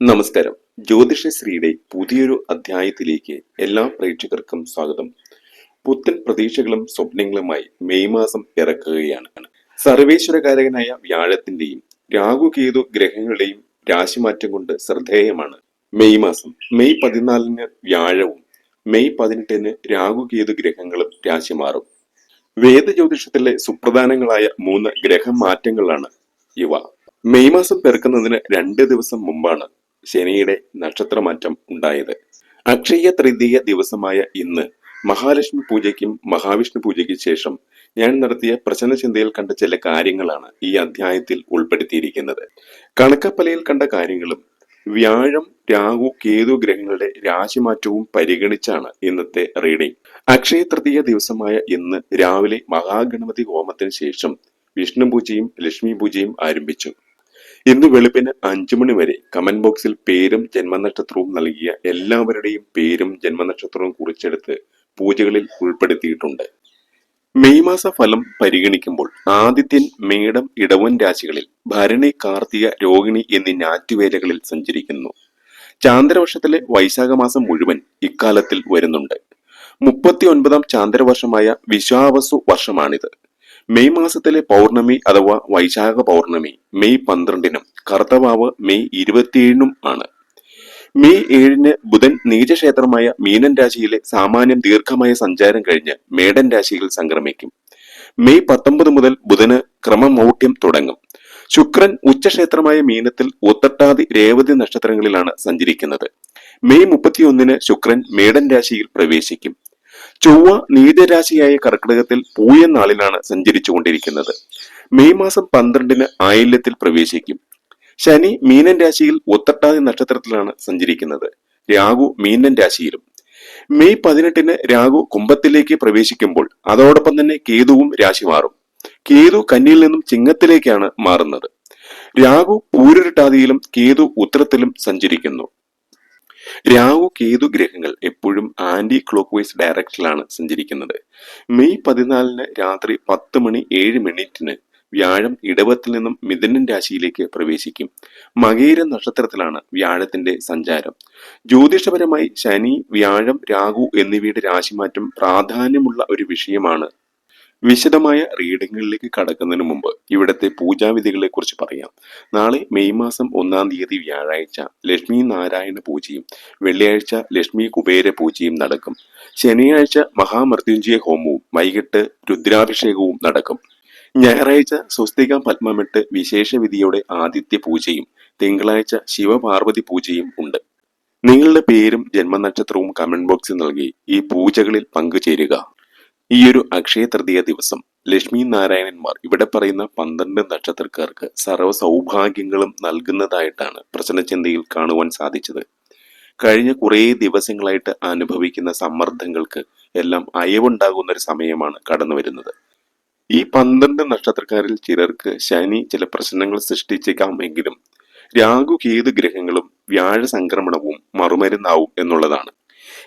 നമസ്കാരം. ജ്യോതിഷശ്രീയുടെ പുതിയൊരു അധ്യായത്തിലേക്ക് എല്ലാ പ്രേക്ഷകർക്കും സ്വാഗതം. പുത്തൻ പ്രതീക്ഷകളും സ്വപ്നങ്ങളുമായി മെയ് മാസം പിറക്കുകയാണ്. സർവേശ്വരകാരകനായ വ്യാഴത്തിന്റെയും രാഹുകേതു ഗ്രഹങ്ങളുടെയും രാശിമാറ്റം കൊണ്ട് ശ്രദ്ധേയമാണ് മെയ് മാസം. മെയ് പതിനാലിന് വ്യാഴവും മെയ് പതിനെട്ടിന് രാഹുകേതു ഗ്രഹങ്ങളും രാശി മാറും വേദജ്യോതിഷത്തിലെ സുപ്രധാനങ്ങളായ മൂന്ന് ഗ്രഹമാറ്റങ്ങളാണ് ഇവ. മെയ് മാസം പിറക്കുന്നതിന് രണ്ട് ദിവസം മുമ്പാണ് ശനിയുടെ നക്ഷത്രമാറ്റം ഉണ്ടായത്. അക്ഷയ തൃതീയ ദിവസമായ ഇന്ന് മഹാലക്ഷ്മി പൂജയ്ക്കും മഹാവിഷ്ണു പൂജയ്ക്കും ശേഷം ഞാൻ നടത്തിയ പ്രശ്നചിന്തയിൽ കണ്ട ചില കാര്യങ്ങളാണ് ഈ അധ്യായത്തിൽ ഉൾപ്പെടുത്തിയിരിക്കുന്നത്. കണക്കപ്പലയിൽ കണ്ട കാര്യങ്ങളും വ്യാഴം രാഹു കേതു ഗ്രഹങ്ങളുടെ രാശിമാറ്റവും പരിഗണിച്ചാണ് ഇന്നത്തെ റീഡിംഗ് അക്ഷയ തൃതീയ ദിവസമായ ഇന്ന് രാവിലെ മഹാഗണപതി ഹോമത്തിന് ശേഷം വിഷ്ണു പൂജയും ലക്ഷ്മി പൂജയും ആരംഭിച്ചു. ഇന്ന് വെളുപ്പിന് അഞ്ചു മണി വരെ കമന്റ് ബോക്സിൽ പേരും ജന്മനക്ഷത്രവും നൽകിയ എല്ലാവരുടെയും പേരും ജന്മനക്ഷത്രവും കുറിച്ചെടുത്ത് പൂജകളിൽ ഉൾപ്പെടുത്തിയിട്ടുണ്ട്. മെയ് മാസ ഫലം പരിഗണിക്കുമ്പോൾ ആദിത്യൻ മേടം ഇടവൻ രാശികളിൽ ഭരണി കാർത്തിക രോഹിണി എന്നീ ഞാറ്റുവേലകളിൽ സഞ്ചരിക്കുന്നു. ചാന്ദ്രവർഷത്തിലെ വൈശാഖ മാസം മുഴുവൻ ഇക്കാലത്തിൽ വരുന്നുണ്ട്. മുപ്പത്തി ഒൻപതാം ചാന്ദ്രവർഷമായ വിശ്വാവസു വർഷമാണിത്. മെയ് മാസത്തിലെ പൗർണമി അഥവാ വൈശാഖ പൗർണമി മെയ് പന്ത്രണ്ടിനും കർത്തവാവ് മെയ് ഇരുപത്തിയേഴിനും ആണ്. മെയ് ഏഴിന് ബുധൻ നീചക്ഷേത്രമായ മീനൻ രാശിയിലെ സാമാന്യം ദീർഘമായ സഞ്ചാരം കഴിഞ്ഞ് മേടൻ രാശിയിൽ സംക്രമിക്കും. മെയ് പത്തൊമ്പത് മുതൽ ബുധന് ക്രമമൗഢ്യം തുടങ്ങും. ശുക്രൻ ഉച്ചക്ഷേത്രമായ മീനത്തിൽ ഉത്തട്ടാതി രേവതി നക്ഷത്രങ്ങളിലാണ് സഞ്ചരിക്കുന്നത്. മെയ് മുപ്പത്തിയൊന്നിന് ശുക്രൻ മേടൻ രാശിയിൽ പ്രവേശിക്കും. ചൊവ്വ നീതരാശിയായ കർക്കിടകത്തിൽ പൂയ നാളിലാണ് സഞ്ചരിച്ചുകൊണ്ടിരിക്കുന്നത്. മെയ് മാസം പന്ത്രണ്ടിന് ആയില്യത്തിൽ പ്രവേശിക്കും. ശനി മീനൻ രാശിയിൽ ഉത്തട്ടാതി നക്ഷത്രത്തിലാണ് സഞ്ചരിക്കുന്നത്. രാഹു മീനൻ രാശിയിലും. മെയ് പതിനെട്ടിന് രാഹു കുംഭത്തിലേക്ക് പ്രവേശിക്കുമ്പോൾ അതോടൊപ്പം തന്നെ കേതുവും രാശി മാറും. കേതു കന്നിയിൽ നിന്നും ചിങ്ങത്തിലേക്കാണ് മാറുന്നത്. രാഹു പൂരുരുട്ടാതിയിലും കേതു ഉത്തരത്തിലും സഞ്ചരിക്കുന്നു. രാഹു കേതു ഗ്രഹങ്ങൾ എപ്പോഴും ആന്റി ക്ലോക്ക് വൈസ് ഡയറക്ഷനിലാണ് സഞ്ചരിക്കുന്നത്. മെയ് പതിനാലിന് രാത്രി പത്ത് മണി ഏഴ് മിനിറ്റിന് വ്യാഴം ഇടവത്തിൽ നിന്നും മിഥുനൻ രാശിയിലേക്ക് പ്രവേശിക്കും. മകേര നക്ഷത്രത്തിലാണ് വ്യാഴത്തിന്റെ സഞ്ചാരം. ജ്യോതിഷപരമായി ശനി വ്യാഴം രാഹു എന്നിവയുടെ രാശിമാറ്റം പ്രാധാന്യമുള്ള ഒരു വിഷയമാണ്. വിശദമായ റീഡിങ്ങുകളിലേക്ക് കടക്കുന്നതിന് മുമ്പ് ഇവിടുത്തെ പൂജാവിധികളെ കുറിച്ച് പറയാം. നാളെ മെയ് മാസം ഒന്നാം തീയതി വ്യാഴാഴ്ച ലക്ഷ്മി നാരായണ പൂജയും വെള്ളിയാഴ്ച ലക്ഷ്മി കുബേര പൂജയും നടക്കും. ശനിയാഴ്ച മഹാമൃത്യുഞ്ജയ ഹോമവും വൈകിട്ട് രുദ്രാഭിഷേകവും നടക്കും. ഞായറാഴ്ച സ്വസ്തിക പത്മമിട്ട് വിശേഷ വിധിയോടെ ആദിത്യ പൂജയും തിങ്കളാഴ്ച ശിവപാർവതി പൂജയും ഉണ്ട്. നിങ്ങളുടെ പേരും ജന്മനക്ഷത്രവും കമന്റ് ബോക്സിൽ നൽകി ഈ പൂജകളിൽ പങ്കുചേരുക. ഈ ഒരു അക്ഷയ തൃതീയ ദിവസം ലക്ഷ്മി നാരായണന്മാർ ഇവിടെ പറയുന്ന പന്ത്രണ്ട് നക്ഷത്രക്കാർക്ക് സർവ സൗഭാഗ്യങ്ങളും നൽകുന്നതായിട്ടാണ് പ്രശ്നചിന്തയിൽ കാണുവാൻ സാധിച്ചത്. കഴിഞ്ഞ കുറേ ദിവസങ്ങളായിട്ട് അനുഭവിക്കുന്ന സമ്മർദ്ദങ്ങൾക്ക് എല്ലാം അയവുണ്ടാകുന്ന ഒരു സമയമാണ് കടന്നു വരുന്നത് ഈ പന്ത്രണ്ട് നക്ഷത്രക്കാരിൽ ചിലർക്ക് ശനി ചില പ്രശ്നങ്ങൾ സൃഷ്ടിച്ചേക്കാമെങ്കിലും രാഹു കേതു ഗ്രഹങ്ങളും വ്യാഴ സംക്രമണവും മറുമരുന്നാവും എന്നുള്ളതാണ്.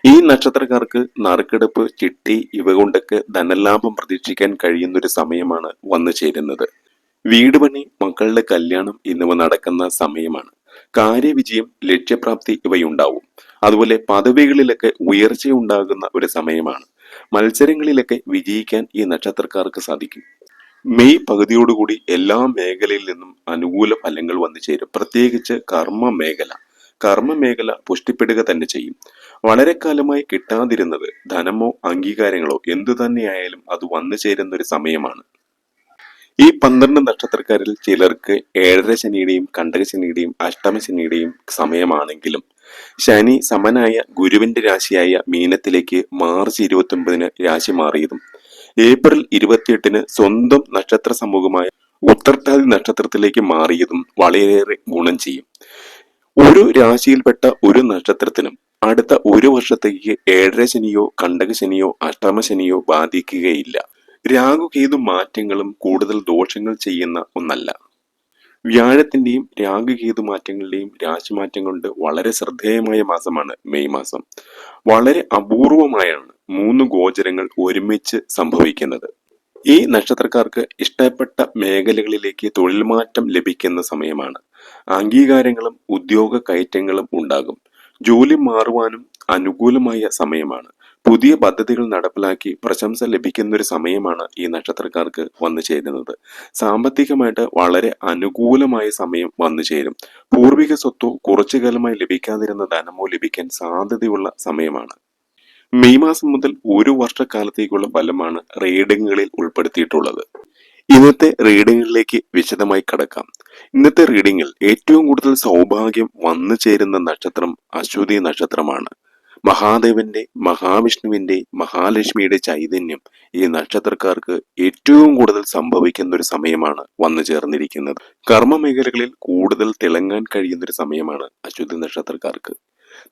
ഈ നക്ഷത്രക്കാർക്ക് നറുക്കെടുപ്പ് ചിട്ടി ഇവ കൊണ്ടൊക്കെ ധനലാഭം പ്രതീക്ഷിക്കാൻ കഴിയുന്നൊരു സമയമാണ് വന്നു ചേരുന്നത്. വീട് പണി മക്കളുടെ കല്യാണം എന്നിവ നടക്കുന്ന സമയമാണ്. കാര്യവിജയം ലക്ഷ്യപ്രാപ്തി ഇവയുണ്ടാവും. അതുപോലെ പദവികളിലൊക്കെ ഉയർച്ചയുണ്ടാകുന്ന ഒരു സമയമാണ്. മത്സരങ്ങളിലൊക്കെ വിജയിക്കാൻ ഈ നക്ഷത്രക്കാർക്ക് സാധിക്കും. മെയ് പകുതിയോടുകൂടി എല്ലാ മേഖലയിൽ നിന്നും അനുകൂല ഫലങ്ങൾ വന്നു ചേരും. പ്രത്യേകിച്ച് കർമ്മ മേഖല. കർമ്മ മേഖല പുഷ്ടിപ്പെടുക തന്നെ ചെയ്യും. വളരെ കാലമായി കിട്ടാതിരുന്നത് ധനമോ അംഗീകാരങ്ങളോ എന്തു തന്നെയായാലും അത് വന്നു ചേരുന്ന ഒരു സമയമാണ്. ഈ പന്ത്രണ്ട് നക്ഷത്രക്കാരിൽ ചിലർക്ക് ഏഴര ശനിയുടെയും കണ്ടക ശനിയുടെയും അഷ്ടമ ശനിയുടെയും സമയമാണെങ്കിലും ശനി സമനായ ഗുരുവിന്റെ രാശിയായ മീനത്തിലേക്ക് മാർച്ച് ഇരുപത്തി ഒമ്പതിന് രാശി മാറിയതും ഏപ്രിൽ ഇരുപത്തിയെട്ടിന് സ്വന്തം നക്ഷത്ര സമൂഹമായ ഉത്തർട്ടാതി നക്ഷത്രത്തിലേക്ക് മാറിയതും വളരെയേറെ ഗുണം ചെയ്യും. ഒരു രാശിയിൽപ്പെട്ട ഒരു നക്ഷത്രത്തിനും അടുത്ത ഒരു വർഷത്തേക്ക് ഏഴര ശനിയോ കണ്ടക ശനിയോ അഷ്ടമ ശനിയോ ബാധിക്കുകയില്ല. രാഹുകേതു മാറ്റങ്ങളും കൂടുതൽ ദോഷങ്ങൾ ചെയ്യുന്ന ഒന്നല്ല. വ്യാഴത്തിന്റെയും രാഗകേതു മാറ്റങ്ങളുടെയും രാശിമാറ്റം കൊണ്ട് വളരെ ശ്രദ്ധേയമായ മാസമാണ് മെയ് മാസം. വളരെ അപൂർവമായാണ് മൂന്ന് ഗോചരങ്ങൾ ഒരുമിച്ച് സംഭവിക്കുന്നത്. ഈ നക്ഷത്രക്കാർക്ക് ഇഷ്ടപ്പെട്ട മേഖലകളിലേക്ക് തൊഴിൽ മാറ്റം ലഭിക്കുന്ന സമയമാണ്. അംഗീകാരങ്ങളും ഉദ്യോഗ കയറ്റങ്ങളും ഉണ്ടാകും. ജോലി മാറുവാനും അനുകൂലമായ സമയമാണ്. പുതിയ പദ്ധതികൾ നടപ്പിലാക്കി പ്രശംസ ലഭിക്കുന്ന ഒരു സമയമാണ് ഈ നക്ഷത്രക്കാർക്ക് വന്നു ചേരുന്നത്. സാമ്പത്തികമായിട്ട് വളരെ അനുകൂലമായ സമയം വന്നു ചേരും. പൂർവിക സ്വത്തോ കുറച്ചു കാലമായി ലഭിക്കാതിരുന്ന ധനമോ ലഭിക്കാൻ സാധ്യതയുള്ള സമയമാണ്. മെയ് മാസം മുതൽ ഒരു വർഷക്കാലത്തേക്കുള്ള ഫലമാണ് റീഡിങ്ങുകളിൽ ഉൾപ്പെടുത്തിയിട്ടുള്ളത്. ഇന്നത്തെ റീഡിങ്ങിലേക്ക് വിശദമായി കടക്കാം. ഇന്നത്തെ റീഡിങ്ങിൽ ഏറ്റവും കൂടുതൽ സൗഭാഗ്യം വന്നു ചേരുന്ന നക്ഷത്രം അശ്വതി നക്ഷത്രമാണ്. മഹാദേവന്റെ മഹാവിഷ്ണുവിന്റെ മഹാലക്ഷ്മിയുടെ ചൈതന്യം ഈ നക്ഷത്രക്കാർക്ക് ഏറ്റവും കൂടുതൽ സംഭവിക്കുന്ന ഒരു സമയമാണ് വന്നു ചേർന്നിരിക്കുന്നത്. കർമ്മ മേഖലകളിൽ കൂടുതൽ തിളങ്ങാൻ കഴിയുന്ന ഒരു സമയമാണ് അശ്വതി നക്ഷത്രക്കാർക്ക്.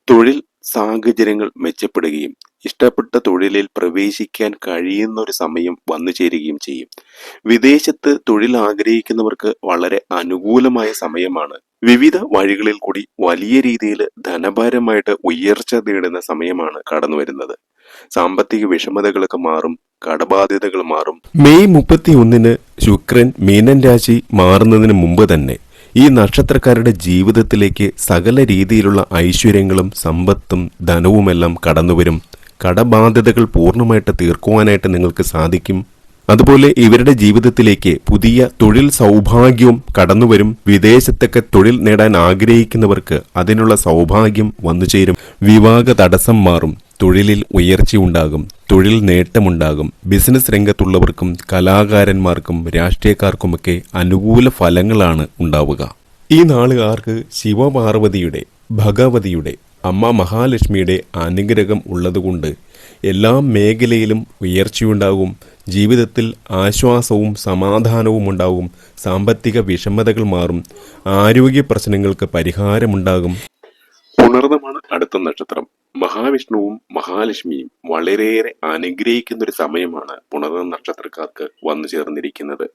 തൊഴിൽ സാഹചര്യങ്ങൾ മെച്ചപ്പെടുകയും ഇഷ്ടപ്പെട്ട തൊഴിലിൽ പ്രവേശിക്കാൻ കഴിയുന്ന ഒരു സമയം വന്നു ചേരുകയും ചെയ്യും. വിദേശത്ത് തൊഴിൽ ആഗ്രഹിക്കുന്നവർക്ക് വളരെ അനുകൂലമായ സമയമാണ്. വിവിധ വഴികളിൽ കൂടി വലിയ രീതിയിൽ ധനഭാരമായിട്ട് ഉയർച്ച നേടുന്ന സമയമാണ് കടന്നു വരുന്നത്. സാമ്പത്തിക വിഷമതകളൊക്കെ മാറും കടബാധ്യതകൾ മാറും. മെയ് മുപ്പത്തി ഒന്നിന് ശുക്രൻ മീനൻ രാശി മാറുന്നതിന് മുമ്പ് തന്നെ ഈ നക്ഷത്രക്കാരുടെ ജീവിതത്തിലേക്ക് സകല രീതിയിലുള്ള ഐശ്വര്യങ്ങളും സമ്പത്തും ധനവുമെല്ലാം കടന്നുവരും. കടബാധ്യതകൾ പൂർണമായിട്ട് തീർക്കുവാനായിട്ട് നിങ്ങൾക്ക് സാധിക്കും. അതുപോലെ ഇവരുടെ ജീവിതത്തിലേക്ക് പുതിയ തൊഴിൽ സൗഭാഗ്യവും കടന്നുവരും. വിദേശത്തൊക്കെ തൊഴിൽ നേടാൻ ആഗ്രഹിക്കുന്നവർക്ക് അതിനുള്ള സൗഭാഗ്യം വന്നുചേരും. വിവാഹ തടസ്സം മാറും. തൊഴിലിൽ ഉയർച്ചയുണ്ടാകും തൊഴിൽ നേട്ടമുണ്ടാകും. ബിസിനസ് രംഗത്തുള്ളവർക്കും കലാകാരന്മാർക്കും രാഷ്ട്രീയക്കാർക്കുമൊക്കെ അനുകൂല ഫലങ്ങളാണ് ഉണ്ടാവുക. ഈ നാളുകാർക്ക് ശിവപാർവതിയുടെ ഭഗവതിയുടെ അമ്മ മഹാലക്ഷ്മിയുടെ അനുഗ്രഹം ഉള്ളതുകൊണ്ട് എല്ലാ മേഖലയിലും ഉയർച്ചയുണ്ടാകും ജീവിതത്തിൽ ആശ്വാസവും സമാധാനവും ഉണ്ടാകും സാമ്പത്തിക വിഷമതകൾ മാറും ആരോഗ്യ പ്രശ്നങ്ങൾക്ക് പരിഹാരമുണ്ടാകും. പുണർന്നമാണ് അടുത്ത നക്ഷത്രം. മഹാവിഷ്ണുവും മഹാലക്ഷ്മിയും വളരെയേറെ അനുഗ്രഹിക്കുന്ന ഒരു സമയമാണ് പുണർന്ന നക്ഷത്രക്കാർക്ക് വന്നു ചേർന്നിരിക്കുന്നത്.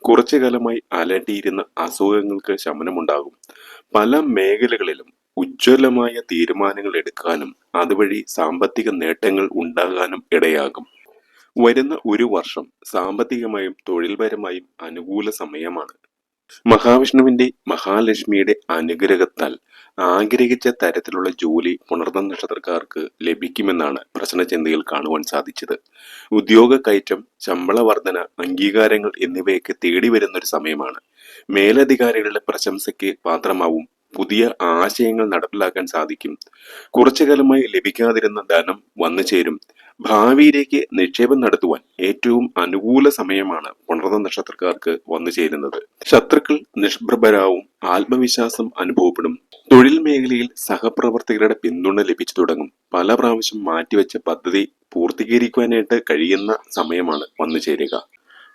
കുറച്ചു കാലമായി അലട്ടിയിരുന്ന അസുഖങ്ങൾക്ക് ശമനമുണ്ടാകും. പല മേഖലകളിലും ഉജ്ജ്വലമായ തീരുമാനങ്ങൾ എടുക്കാനും അതുവഴി സാമ്പത്തിക നേട്ടങ്ങൾ ഉണ്ടാകാനും ഇടയാകും. വരുന്ന ഒരു വർഷം സാമ്പത്തികമായും തൊഴിൽപരമായും അനുകൂല സമയമാണ്. മഹാവിഷ്ണുവിന്റെ മഹാലക്ഷ്മിയുടെ അനുഗ്രഹത്താൽ ആഗ്രഹിച്ച തരത്തിലുള്ള ജോലി പുണർന്ന നക്ഷത്രക്കാർക്ക് ലഭിക്കുമെന്നാണ് പ്രശ്നചിന്തയിൽ കാണുവാൻ സാധിച്ചത്. ഉദ്യോഗ കയറ്റം ശമ്പള വർധന അംഗീകാരങ്ങൾ എന്നിവയൊക്കെ തേടി വരുന്ന ഒരു സമയമാണ്. മേലധികാരികളുടെ പ്രശംസയ്ക്ക് പാത്രമാവും പുതിയ ആശയങ്ങൾ നടപ്പിലാക്കാൻ സാധിക്കും. കുറച്ചു കാലമായി ലഭിക്കാതിരുന്ന ധനം വന്നു ചേരും. ഭാവിയിലേക്ക് നിക്ഷേപം നടത്തുവാൻ ഏറ്റവും അനുകൂല സമയമാണ് പുണർന്ന നക്ഷത്രക്കാർക്ക് വന്നു ചേരുന്നത്. ശത്രുക്കൾ നിഷ്പ്രഭരാവും ആത്മവിശ്വാസം അനുഭവപ്പെടും. തൊഴിൽ മേഖലയിൽ സഹപ്രവർത്തകരുടെ പിന്തുണ ലഭിച്ചു തുടങ്ങും. പല പ്രാവശ്യം മാറ്റിവെച്ച പദ്ധതി പൂർത്തീകരിക്കുവാനായിട്ട് കഴിയുന്ന സമയമാണ് വന്നു ചേരുക.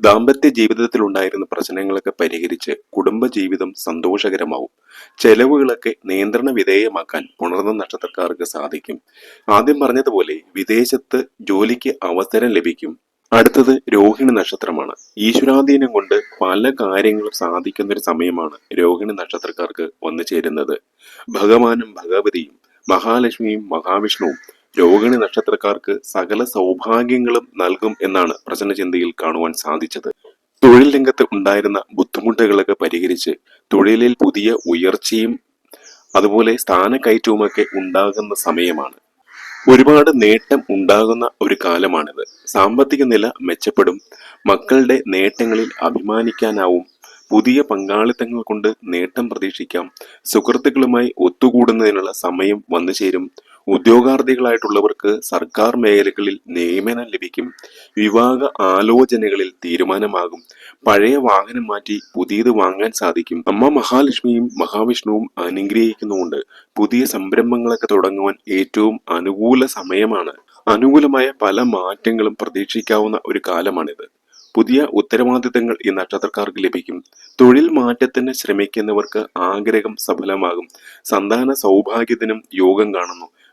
ദാമ്പത്യ ജീവിതത്തിൽ ഉണ്ടായിരുന്ന പ്രശ്നങ്ങളൊക്കെ പരിഹരിച്ച് കുടുംബജീവിതം സന്തോഷകരമാവും. ചെലവുകളൊക്കെ നിയന്ത്രണ വിധേയമാക്കാൻ പുണർന്ന നക്ഷത്രക്കാർക്ക് സാധിക്കും. ആദ്യം പറഞ്ഞതുപോലെ വിദേശത്ത് ജോലിക്ക് അവസരം ലഭിക്കും. അടുത്തത് രോഹിണി നക്ഷത്രമാണ്. ഈശ്വരാധീനം കൊണ്ട് പല കാര്യങ്ങളും സാധിക്കുന്ന ഒരു സമയമാണ് രോഹിണി നക്ഷത്രക്കാർക്ക് വന്നു ചേരുന്നത്. ഭഗവാനും ഭഗവതിയും മഹാലക്ഷ്മിയും മഹാവിഷ്ണുവും രോഹിണി നക്ഷത്രക്കാർക്ക് സകല സൗഭാഗ്യങ്ങളും നൽകും എന്നാണ് പ്രശ്നചിന്തയിൽ കാണുവാൻ സാധിച്ചത്. തൊഴിൽ രംഗത്ത് ഉണ്ടായിരുന്ന ബുദ്ധിമുട്ടുകളൊക്കെ പരിഹരിച്ച് തൊഴിലിൽ പുതിയ ഉയർച്ചയും അതുപോലെ സ്ഥാനക്കയറ്റവുമൊക്കെ ഉണ്ടാകുന്ന സമയമാണ്. ഒരുപാട് നേട്ടം ഉണ്ടാകുന്ന ഒരു കാലമാണിത്. സാമ്പത്തിക നില മെച്ചപ്പെടും മക്കളുടെ നേട്ടങ്ങളിൽ അഭിമാനിക്കാനാവും പുതിയ പങ്കാളിത്തങ്ങൾ കൊണ്ട് നേട്ടം പ്രതീക്ഷിക്കാം സുഹൃത്തുക്കളുമായി ഒത്തുകൂടുന്നതിനുള്ള സമയം വന്നു ചേരും ഉദ്യോഗാർത്ഥികളായിട്ടുള്ളവർക്ക് സർക്കാർ മേഖലകളിൽ നിയമനം ലഭിക്കും വിവാഹ ആലോചനകളിൽ തീരുമാനമാകും പഴയ വാഹനം മാറ്റി പുതിയത് വാങ്ങാൻ സാധിക്കും. അമ്മ മഹാലക്ഷ്മിയും മഹാവിഷ്ണുവും അനുഗ്രഹിക്കുന്നുകൊണ്ട് പുതിയ സംരംഭങ്ങളൊക്കെ തുടങ്ങുവാൻ ഏറ്റവും അനുകൂല സമയമാണ്. അനുകൂലമായ പല മാറ്റങ്ങളും പ്രതീക്ഷിക്കാവുന്ന ഒരു കാലമാണിത്. പുതിയ ഉത്തരവാദിത്തങ്ങൾ ഈ നക്ഷത്രക്കാർക്ക് ലഭിക്കും. തൊഴിൽ മാറ്റത്തിന് ശ്രമിക്കുന്നവർക്ക് ആഗ്രഹം സഫലമാകും. സന്താന സൗഭാഗ്യത്തിനും യോഗം കാണുന്നു.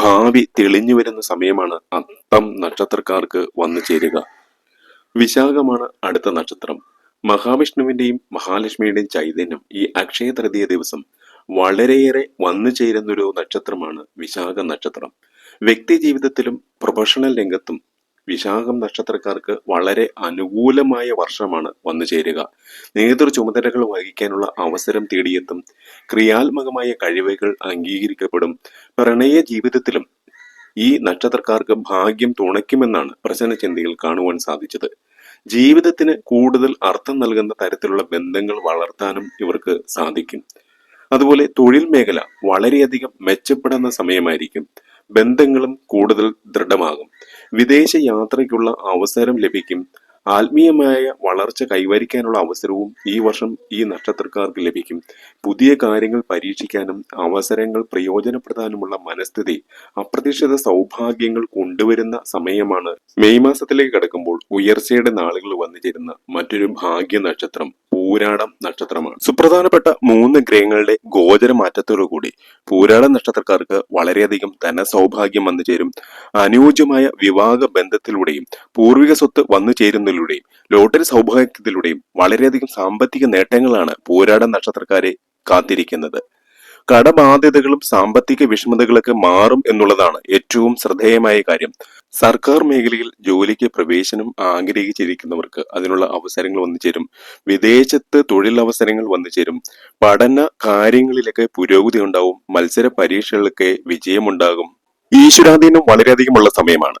ഭാവി തെളിഞ്ഞു വരുന്ന സമയമാണ് അത്തം നക്ഷത്രക്കാർക്ക് വന്നു ചേരുക. വിശാഖമാണ് അടുത്ത നക്ഷത്രം. മഹാവിഷ്ണുവിന്റെയും മഹാലക്ഷ്മിയുടെയും ചൈതന്യം ഈ അക്ഷയ തൃതീയ ദിവസം വളരെയേറെ വന്നു ചേരുന്നൊരു നക്ഷത്രമാണ് വിശാഖ നക്ഷത്രം. വ്യക്തി ജീവിതത്തിലും പ്രൊഫഷണൽ രംഗത്തും വിശാഖം നക്ഷത്രക്കാർക്ക് വളരെ അനുകൂലമായ വർഷമാണ് വന്നു ചേരുക. നേതൃ ചുമതലകൾ വഹിക്കാനുള്ള അവസരം തേടിയെത്തും. ക്രിയാത്മകമായ കഴിവുകൾ അംഗീകരിക്കപ്പെടും. പ്രണയ ജീവിതത്തിലും ഈ നക്ഷത്രക്കാർക്ക് ഭാഗ്യം തുണയ്ക്കുമെന്നാണ് പ്രശ്നചിന്തയിൽ കാണുവാൻ സാധിച്ചത്. ജീവിതത്തിന് കൂടുതൽ അർത്ഥം നൽകുന്ന തരത്തിലുള്ള ബന്ധങ്ങൾ വളർത്താനും ഇവർക്ക് സാധിക്കും. അതുപോലെ തൊഴിൽ മേഖല വളരെയധികം മെച്ചപ്പെടുന്ന സമയമായിരിക്കും. ബന്ധങ്ങളും കൂടുതൽ ദൃഢമാകും. വിദേശ യാത്രയ്ക്കുള്ള അവസരം ലഭിക്കും. ആത്മീയമായ വളർച്ച കൈവരിക്കാനുള്ള അവസരവും ഈ വർഷം ഈ നക്ഷത്രക്കാർക്ക് ലഭിക്കും. പുതിയ കാര്യങ്ങൾ പരീക്ഷിക്കാനും അവസരങ്ങൾ പ്രയോജനപ്പെടുത്താനുമുള്ള മനസ്ഥിതി അപ്രതീക്ഷിത സൗഭാഗ്യങ്ങൾ കൊണ്ടുവരുന്ന സമയമാണ് മെയ് മാസത്തിലേക്ക് കടക്കുമ്പോൾ ഉയർച്ചയുടെ നാളുകൾ വന്നു ചേരുന്ന മറ്റൊരു ഭാഗ്യ നക്ഷത്രം പൂരാടം നക്ഷത്രമാണ്. സുപ്രധാനപ്പെട്ട മൂന്ന് ഗ്രഹങ്ങളുടെ ഗോചര മാറ്റത്തോടുകൂടി പൂരാട നക്ഷത്രക്കാർക്ക് വളരെയധികം ധനസൗഭാഗ്യം വന്നു ചേരും. അനുയോജ്യമായ വിവാഹ ബന്ധത്തിലൂടെയും പൂർവിക സ്വത്ത് വന്നു ചേരുന്നതിലൂടെയും ലോട്ടറി സൗഭാഗ്യത്തിലൂടെയും വളരെയധികം സാമ്പത്തിക നേട്ടങ്ങളാണ് പോരാട നക്ഷത്രക്കാരെ കാത്തിരിക്കുന്നത്. കടബാധ്യതകളും സാമ്പത്തിക വിഷമതകളൊക്കെ മാറും എന്നുള്ളതാണ് ഏറ്റവും ശ്രദ്ധേയമായ കാര്യം. സർക്കാർ മേഖലയിൽ ജോലിക്ക് പ്രവേശനം ആഗ്രഹിച്ചിരിക്കുന്നവർക്ക് അതിനുള്ള അവസരങ്ങൾ വന്നു ചേരും. വിദേശത്ത് തൊഴിലവസരങ്ങൾ വന്നു ചേരും. പഠന കാര്യങ്ങളിലൊക്കെ പുരോഗതി ഉണ്ടാവും. മത്സര പരീക്ഷകളിലൊക്കെ വിജയമുണ്ടാകും. ഈശ്വരാധീനം വളരെയധികമുള്ള സമയമാണ്.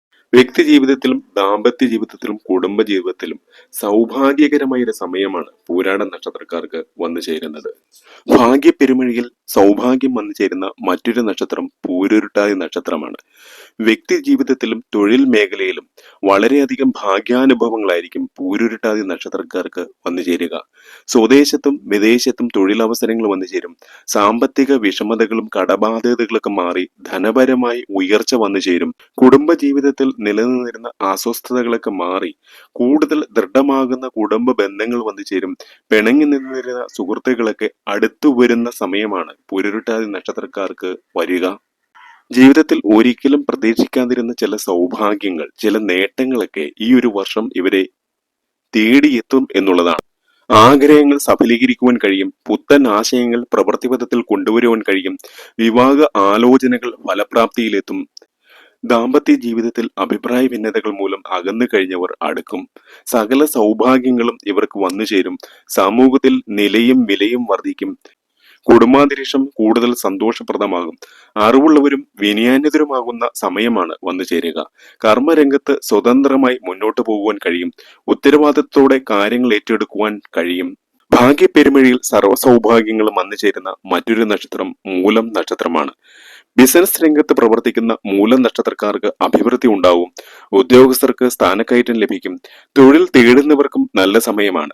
വ്യക്തി ജീവിതത്തിലും ദാമ്പത്യ ജീവിതത്തിലും കുടുംബ ജീവിതത്തിലും സൗഭാഗ്യകരമായ ഒരു സമയമാണ് പൂരാട നക്ഷത്രക്കാർക്ക് വന്നു ചേരുന്നത്. ഭാഗ്യ പെരുമഴിയിൽ സൗഭാഗ്യം വന്നു ചേരുന്ന മറ്റൊരു നക്ഷത്രം പൂരുരുട്ടായ നക്ഷത്രമാണ്. വ്യക്തി ജീവിതത്തിലും തൊഴിൽ മേഖലയിലും വളരെയധികം ഭാഗ്യാനുഭവങ്ങളായിരിക്കും പൂരുരുട്ടാതി നക്ഷത്രക്കാർക്ക് വന്നു ചേരുക. സ്വദേശത്തും വിദേശത്തും തൊഴിലവസരങ്ങൾ വന്നു ചേരും. സാമ്പത്തിക വിഷമതകളും കടബാധ്യതകളൊക്കെ മാറി ധനപരമായി ഉയർച്ച വന്നു ചേരും. കുടുംബ ജീവിതത്തിൽ നിലനിന്നിരുന്ന അസ്വസ്ഥതകളൊക്കെ മാറി കൂടുതൽ ദൃഢമാകുന്ന കുടുംബ ബന്ധങ്ങൾ വന്നു ചേരും. പിണങ്ങി നിന്നിരുന്ന സുഹൃത്തുക്കളൊക്കെ അടുത്തു വരുന്ന സമയമാണ് പുരുരുട്ടാതി നക്ഷത്രക്കാർക്ക് വരിക. ജീവിതത്തിൽ ഒരിക്കലും പ്രതീക്ഷിക്കാതിരുന്ന ചില സൗഭാഗ്യങ്ങൾ ചില നേട്ടങ്ങളൊക്കെ ഈ ഒരു വർഷം ഇവരെ തേടിയെത്തും എന്നുള്ളതാണ്. ആഗ്രഹങ്ങൾ സഫലീകരിക്കുവാൻ കഴിയും പുത്തൻ ആശയങ്ങൾ പ്രവൃത്തിപഥത്തിൽ കൊണ്ടുവരുവാൻ കഴിയും വിവാഹ ആലോചനകൾ ഫലപ്രാപ്തിയിലെത്തും ദാമ്പത്യ ജീവിതത്തിൽ അഭിപ്രായ ഭിന്നതകൾ മൂലം അകന്നു കഴിഞ്ഞവർ അടുക്കും. സകല സൗഭാഗ്യങ്ങളും ഇവർക്ക് വന്നു ചേരും സമൂഹത്തിൽ നിലയും വിലയും വർദ്ധിക്കും. കുടുംബാന്തരീക്ഷം കൂടുതൽ സന്തോഷപ്രദമാകും. അറിവുള്ളവരും വിനയാന്യതരുമാകുന്ന സമയമാണ് വന്നു ചേരുക. കർമ്മരംഗത്ത് സ്വതന്ത്രമായി മുന്നോട്ടു പോകുവാൻ കഴിയും. ഉത്തരവാദിത്തത്തോടെ കാര്യങ്ങൾ ഏറ്റെടുക്കുവാൻ കഴിയും. ഭാഗ്യപ്പെരുമഴിയിൽ സർവസൗഭാഗ്യങ്ങളും വന്നു ചേരുന്ന മറ്റൊരു നക്ഷത്രം മൂലം നക്ഷത്രമാണ്. ബിസിനസ് രംഗത്ത് പ്രവർത്തിക്കുന്ന മൂലം നക്ഷത്രക്കാർക്ക് അഭിവൃദ്ധി ഉണ്ടാവും. ഉദ്യോഗസ്ഥർക്ക് സ്ഥാനക്കയറ്റം ലഭിക്കും. തൊഴിൽ തേടുന്നവർക്കും നല്ല സമയമാണ്.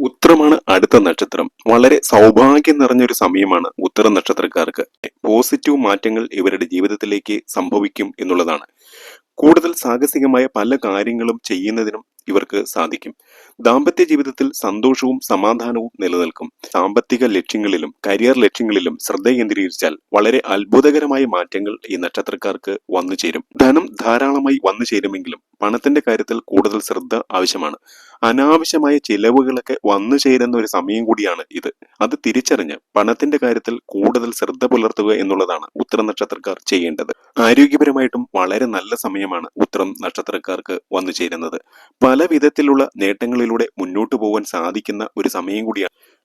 ഉത്രമാണ് അടുത്ത നക്ഷത്രം. വളരെ സൗഭാഗ്യം നിറഞ്ഞൊരു സമയമാണ് ഉത്തര നക്ഷത്രക്കാർക്ക്. പോസിറ്റീവ് മാറ്റങ്ങൾ ഇവരുടെ ജീവിതത്തിലേക്ക് സംഭവിക്കും എന്നുള്ളതാണ്. കൂടുതൽ സാഹസികമായ പല കാര്യങ്ങളും ചെയ്യുന്നതിനും ഇവർക്ക് സാധിക്കും. ദാമ്പത്യ ജീവിതത്തിൽ സന്തോഷവും സമാധാനവും നിലനിൽക്കും. സാമ്പത്തിക ലക്ഷ്യങ്ങളിലും കരിയർ ലക്ഷ്യങ്ങളിലും ശ്രദ്ധ കേന്ദ്രീകരിച്ചാൽ വളരെ അത്ഭുതകരമായ മാറ്റങ്ങൾ ഈ നക്ഷത്രക്കാർക്ക് വന്നു ചേരും ധനം ധാരാളമായി വന്നു ചേരുമെങ്കിലും പണത്തിന്റെ കാര്യത്തിൽ കൂടുതൽ ശ്രദ്ധ ആവശ്യമാണ്. അനാവശ്യമായ ചിലവുകളൊക്കെ വന്നു ചേരുന്ന ഒരു സമയം കൂടിയാണ് ഇത്. അത് തിരിച്ചറിഞ്ഞ് പണത്തിന്റെ കാര്യത്തിൽ കൂടുതൽ ശ്രദ്ധ പുലർത്തുക എന്നുള്ളതാണ് ഉത്തര നക്ഷത്രക്കാർ ചെയ്യേണ്ടത്. ആരോഗ്യപരമായിട്ടും വളരെ നല്ല സമയമാണ് ഉത്തരം നക്ഷത്രക്കാർക്ക് വന്നു ചേരുന്നത്. പല വിധത്തിലുള്ള നേട്ടങ്ങളിലൂടെ മുന്നോട്ടു പോകാൻ സാധിക്കുന്ന ഒരു സമയം കൂടിയാണ്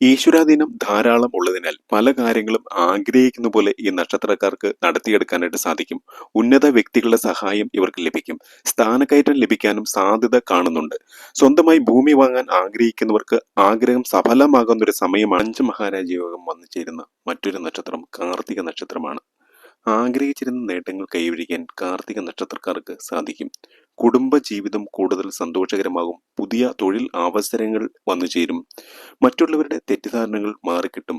ഈശ്വരാധീനം ധാരാളം ഉള്ളതിനാൽ പല കാര്യങ്ങളും ആഗ്രഹിക്കുന്ന പോലെ ഈ നക്ഷത്രക്കാർക്ക് നടത്തിയെടുക്കാനായിട്ട് സാധിക്കും. ഉന്നത വ്യക്തികളുടെ സഹായം ഇവർക്ക് ലഭിക്കും. സ്ഥാനക്കയറ്റം ലഭിക്കാനും സാധ്യത കാണുന്നുണ്ട്. സ്വന്തമായി ഭൂമി വാങ്ങാൻ ആഗ്രഹിക്കുന്നവർക്ക് ആഗ്രഹം സഫലമാകുന്ന ഒരു സമയമാണ്. അഞ്ച് മഹാരാജ യോഗം വന്നു ചേരുന്ന മറ്റൊരു നക്ഷത്രം കാർത്തിക നക്ഷത്രമാണ്. ആഗ്രഹിച്ചിരുന്ന നേട്ടങ്ങൾ കൈവരിക്കാൻ കാർത്തിക നക്ഷത്രക്കാർക്ക് സാധിക്കും. കുടുംബ ജീവിതം കൂടുതൽ സന്തോഷകരമാകും. പുതിയ തൊഴിൽ അവസരങ്ങൾ വന്നു ചേരും മറ്റുള്ളവരുടെ തെറ്റിദ്ധാരണകൾ മാറിക്കിട്ടും.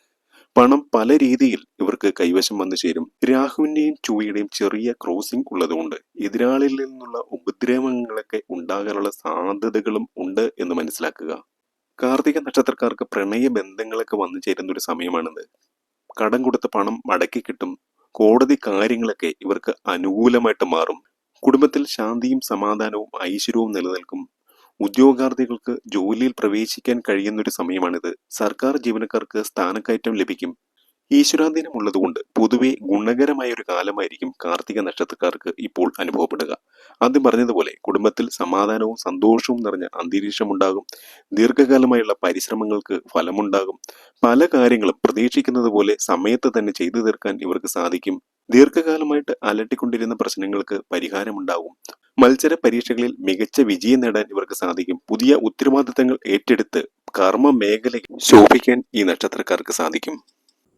പണം പല രീതിയിൽ ഇവർക്ക് കൈവശം വന്നു ചേരും. രാഹുവിന്റെയും ചുവയുടെയും ചെറിയ ക്രോസിംഗ് ഉള്ളതുകൊണ്ട് എതിരാളിയിൽ നിന്നുള്ള ഉപദ്രവങ്ങളൊക്കെ ഉണ്ടാകാനുള്ള സാധ്യതകളും ഉണ്ട് എന്ന് മനസ്സിലാക്കുക. കാർത്തിക നക്ഷത്രക്കാർക്ക് പ്രണയ ബന്ധങ്ങളൊക്കെ വന്നു ചേരുന്ന ഒരു സമയമാണിത്. കടം കൊടുത്ത പണം മടക്കി കിട്ടും. കോടതി കാര്യങ്ങളൊക്കെ ഇവർക്ക് അനുകൂലമായിട്ട് മാറും. കുടുംബത്തിൽ ശാന്തിയും സമാധാനവും ഐശ്വര്യവും നിലനിൽക്കും. ഉദ്യോഗാർത്ഥികൾക്ക് ജോലിയിൽ പ്രവേശിക്കാൻ കഴിയുന്നൊരു സമയമാണിത്. സർക്കാർ ജീവനക്കാർക്ക് സ്ഥാനക്കയറ്റം ലഭിക്കും. ഈശ്വരാധീനം ഉള്ളതുകൊണ്ട് പൊതുവെ ഗുണകരമായ ഒരു കാലമായിരിക്കും കാർത്തിക നക്ഷത്രക്കാർക്ക് ഇപ്പോൾ അനുഭവപ്പെടുക. ആദ്യം പറഞ്ഞതുപോലെ കുടുംബത്തിൽ സമാധാനവും സന്തോഷവും നിറഞ്ഞ അന്തരീക്ഷമുണ്ടാകും. ദീർഘകാലമായുള്ള പരിശ്രമങ്ങൾക്ക് ഫലമുണ്ടാകും. പല കാര്യങ്ങളും പ്രതീക്ഷിക്കുന്നത് പോലെ സമയത്ത് തന്നെ ചെയ്തു തീർക്കാൻ ഇവർക്ക് സാധിക്കും. ദീർഘകാലമായിട്ട് അലട്ടിക്കൊണ്ടിരുന്ന പ്രശ്നങ്ങൾക്ക് പരിഹാരമുണ്ടാകും. മത്സര പരീക്ഷകളിൽ മികച്ച വിജയം നേടാൻ ഇവർക്ക് സാധിക്കും. പുതിയ ഉത്തരവാദിത്തങ്ങൾ ഏറ്റെടുത്ത് കർമ്മ മേഖലയിൽ ശോഭിക്കാൻ ഈ നക്ഷത്രക്കാർക്ക് സാധിക്കും.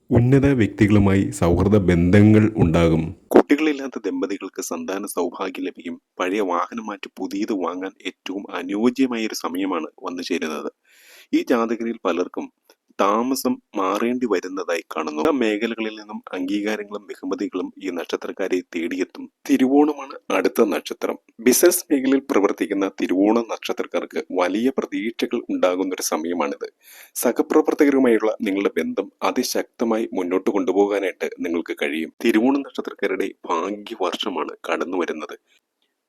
ഉന്നത വ്യക്തികളുമായി സൗഹൃദ ബന്ധങ്ങൾ ഉണ്ടാകും. കുട്ടികളില്ലാത്ത ദമ്പതികൾക്ക് സന്താന സൗഭാഗ്യം ലഭിക്കും. പഴയ വാഹനം മാറ്റി പുതിയത് വാങ്ങാൻ ഏറ്റവും അനുയോജ്യമായ ഒരു സമയമാണ് വന്നു ചേരുന്നത് ഈ ജാതകരിൽ പലർക്കും താമസം മാറേണ്ടി വരുന്നതായി കാണുന്നു. എല്ലാ മേഖലകളിൽ നിന്നും അംഗീകാരങ്ങളും ബഹുമതികളും ഈ നക്ഷത്രക്കാരെ തേടിയെത്തും. തിരുവോണമാണ് അടുത്ത നക്ഷത്രം. ബിസിനസ് മേഖലയിൽ പ്രവർത്തിക്കുന്ന തിരുവോണ നക്ഷത്രക്കാർക്ക് വലിയ പ്രതീക്ഷകൾ ഉണ്ടാകുന്ന ഒരു സമയമാണിത്. സഹപ്രവർത്തകരുമായുള്ള നിങ്ങളുടെ ബന്ധം അതിശക്തമായി മുന്നോട്ട് കൊണ്ടുപോകാനായിട്ട് നിങ്ങൾക്ക് കഴിയും. തിരുവോണ നക്ഷത്രക്കാരുടെ ഭാഗ്യവർഷമാണ് കടന്നു വരുന്നത്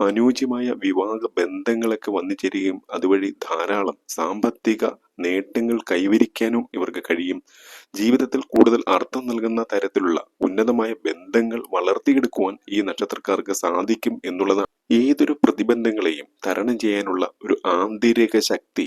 അനുയോജ്യമായ വിവാഹ ബന്ധങ്ങളൊക്കെ വന്നു ചേരുകയും അതുവഴി ധാരാളം സാമ്പത്തിക നേട്ടങ്ങൾ കൈവരിക്കാനും ഇവർക്ക് കഴിയും. ജീവിതത്തിൽ കൂടുതൽ അർത്ഥം നൽകുന്ന തരത്തിലുള്ള ഉന്നതമായ ബന്ധങ്ങൾ വളർത്തിയെടുക്കുവാൻ ഈ നക്ഷത്രക്കാർക്ക് സാധിക്കും എന്നുള്ളതാണ്. ഏതൊരു പ്രതിബന്ധങ്ങളെയും തരണം ചെയ്യാനുള്ള ഒരു ആന്തരിക ശക്തി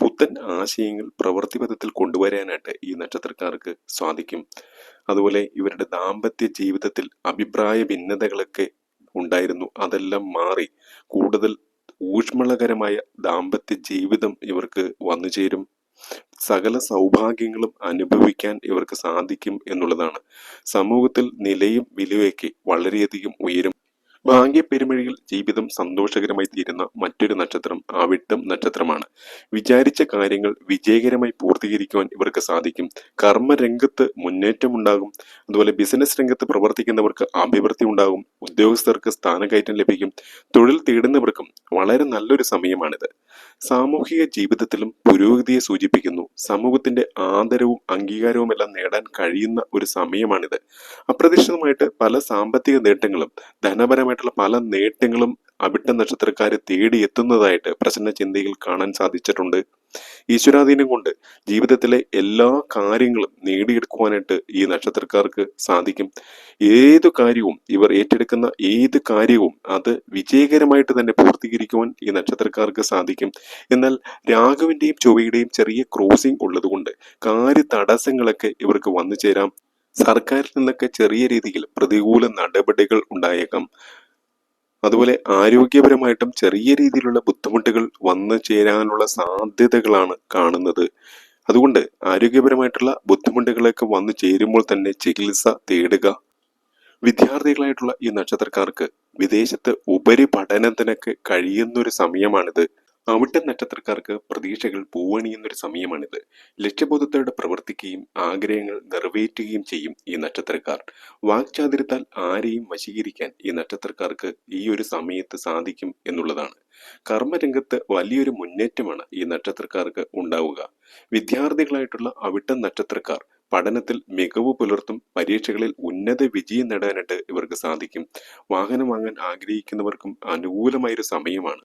പുത്തൻ ആശയങ്ങൾ പ്രവൃത്തിപഥത്തിൽ കൊണ്ടുവരാനായിട്ട് ഈ നക്ഷത്രക്കാർക്ക് സാധിക്കും. അതുപോലെ ഇവരുടെ ദാമ്പത്യ ജീവിതത്തിൽ അഭിപ്രായ ഭിന്നതകളൊക്കെ ഉണ്ടായിരുന്നു. അതെല്ലാം മാറി കൂടുതൽ ഊഷ്മളകരമായ ദാമ്പത്യ ജീവിതം ഇവർക്ക് വന്നു ചേരും. സകല സൗഭാഗ്യങ്ങളും അനുഭവിക്കാൻ ഇവർക്ക് സാധിക്കും എന്നുള്ളതാണ്. സമൂഹത്തിൽ നിലയും വിലയൊക്കെ വളരെയധികം ഉയരും. ഭാഗ്യ പെരുമഴിയിൽ ജീവിതം സന്തോഷകരമായി തീരുന്ന മറ്റൊരു നക്ഷത്രം ആവിട്ടം നക്ഷത്രമാണ്. വിചാരിച്ച കാര്യങ്ങൾ വിജയകരമായി പൂർത്തീകരിക്കുവാൻ ഇവർക്ക് സാധിക്കും. കർമ്മരംഗത്ത് മുന്നേറ്റമുണ്ടാകും. അതുപോലെ ബിസിനസ് രംഗത്ത് പ്രവർത്തിക്കുന്നവർക്ക് അഭിവൃദ്ധി ഉണ്ടാകും. ഉദ്യോഗസ്ഥർക്ക് സ്ഥാനക്കയറ്റം ലഭിക്കും. തൊഴിൽ തേടുന്നവർക്കും വളരെ നല്ലൊരു സമയമാണിത്. സാമൂഹിക ജീവിതത്തിലും പുരോഗതിയെ സൂചിപ്പിക്കുന്നു. സമൂഹത്തിന്റെ ആദരവും അംഗീകാരവും എല്ലാം നേടാൻ കഴിയുന്ന ഒരു സമയമാണിത്. അപ്രതീക്ഷിതമായിട്ട് പല സാമ്പത്തിക നേട്ടങ്ങളും ധനപരമായിട്ടുള്ള പല നേട്ടങ്ങളും അവിട്ട നക്ഷത്രക്കാരെ തേടി എത്തുന്നതായിട്ട് പ്രസന്ന ചിന്തയിൽ കാണാൻ സാധിച്ചിട്ടുണ്ട്. ഈശ്വരാധീനം കൊണ്ട് ജീവിതത്തിലെ എല്ലാ കാര്യങ്ങളും നേടിയെടുക്കുവാനായിട്ട് ഈ നക്ഷത്രക്കാർക്ക് സാധിക്കും. ഏതു കാര്യവും ഇവർ ഏറ്റെടുക്കുന്ന ഏത് കാര്യവും അത് വിജയകരമായിട്ട് തന്നെ പൂർത്തീകരിക്കുവാൻ ഈ നക്ഷത്രക്കാർക്ക് സാധിക്കും. എന്നാൽ രാഘവിന്റെയും ചൊവ്വയുടെയും ചെറിയ ക്രോസിംഗ് ഉള്ളതുകൊണ്ട് കാര്യ തടസ്സങ്ങളൊക്കെ ഇവർക്ക് വന്നു ചേരാം. സർക്കാരിൽ നിന്നൊക്കെ ചെറിയ രീതിയിൽ പ്രതികൂല നടപടികൾ ഉണ്ടായേക്കാം. അതുപോലെ ആരോഗ്യപരമായിട്ടും ചെറിയ രീതിയിലുള്ള ബുദ്ധിമുട്ടുകൾ വന്നു ചേരാനുള്ള സാധ്യതകളാണ് കാണുന്നത്. അതുകൊണ്ട് ആരോഗ്യപരമായിട്ടുള്ള ബുദ്ധിമുട്ടുകളൊക്കെ വന്നു ചേരുമ്പോൾ തന്നെ ചികിത്സ തേടുക. വിദ്യാർത്ഥികളായിട്ടുള്ള ഈ നക്ഷത്രക്കാർക്ക് വിദേശത്ത് ഉപരിപഠനത്തിനൊക്കെ കഴിയുന്ന ഒരു സമയമാണിത്. അവിട്ട നക്ഷത്രക്കാർക്ക് പ്രതീക്ഷകൾ പൂവണിയുന്നൊരു സമയമാണിത്. ലക്ഷ്യബോധത്തോടെ പ്രവർത്തിക്കുകയും ആഗ്രഹങ്ങൾ നിറവേറ്റുകയും ചെയ്യും ഈ നക്ഷത്രക്കാർ. വാക്ചാതുര്യത്താൽ ആരെയും വശീകരിക്കാൻ ഈ നക്ഷത്രക്കാർക്ക് ഈ ഒരു സമയത്ത് സാധിക്കും എന്നുള്ളതാണ്. കർമ്മരംഗത്ത് വലിയൊരു മുന്നേറ്റമാണ് ഈ നക്ഷത്രക്കാർക്ക് ഉണ്ടാവുക. വിദ്യാർത്ഥികളായിട്ടുള്ള അവിട്ട നക്ഷത്രക്കാർ പഠനത്തിൽ മികവ് പുലർത്തും പരീക്ഷകളിൽ ഉന്നത വിജയം നേടാനായിട്ട് ഇവർക്ക് സാധിക്കും. വാഹനം വാങ്ങാൻ ആഗ്രഹിക്കുന്നവർക്കും അനുകൂലമായൊരു സമയമാണ്.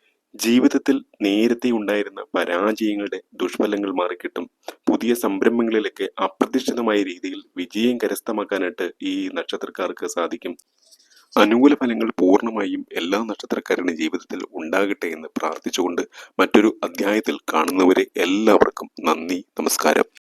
ജീവിതത്തിൽ നേരത്തെ ഉണ്ടായിരുന്ന പരാജയങ്ങളുടെ ദുഷ്ഫലങ്ങൾ മാറിക്കിട്ടും. പുതിയ സംരംഭങ്ങളിലൊക്കെ അപ്രതീക്ഷിതമായ രീതിയിൽ വിജയം കരസ്ഥമാക്കാനായിട്ട് ഈ നക്ഷത്രക്കാർക്ക് സാധിക്കും. അനുകൂല ഫലങ്ങൾ പൂർണമായും എല്ലാ നക്ഷത്രക്കാരുടെ ജീവിതത്തിൽ ഉണ്ടാകട്ടെ എന്ന് പ്രാർത്ഥിച്ചുകൊണ്ട് മറ്റൊരു അധ്യായത്തിൽ കാണുന്നവരെ എല്ലാവർക്കും നന്ദി നമസ്കാരം.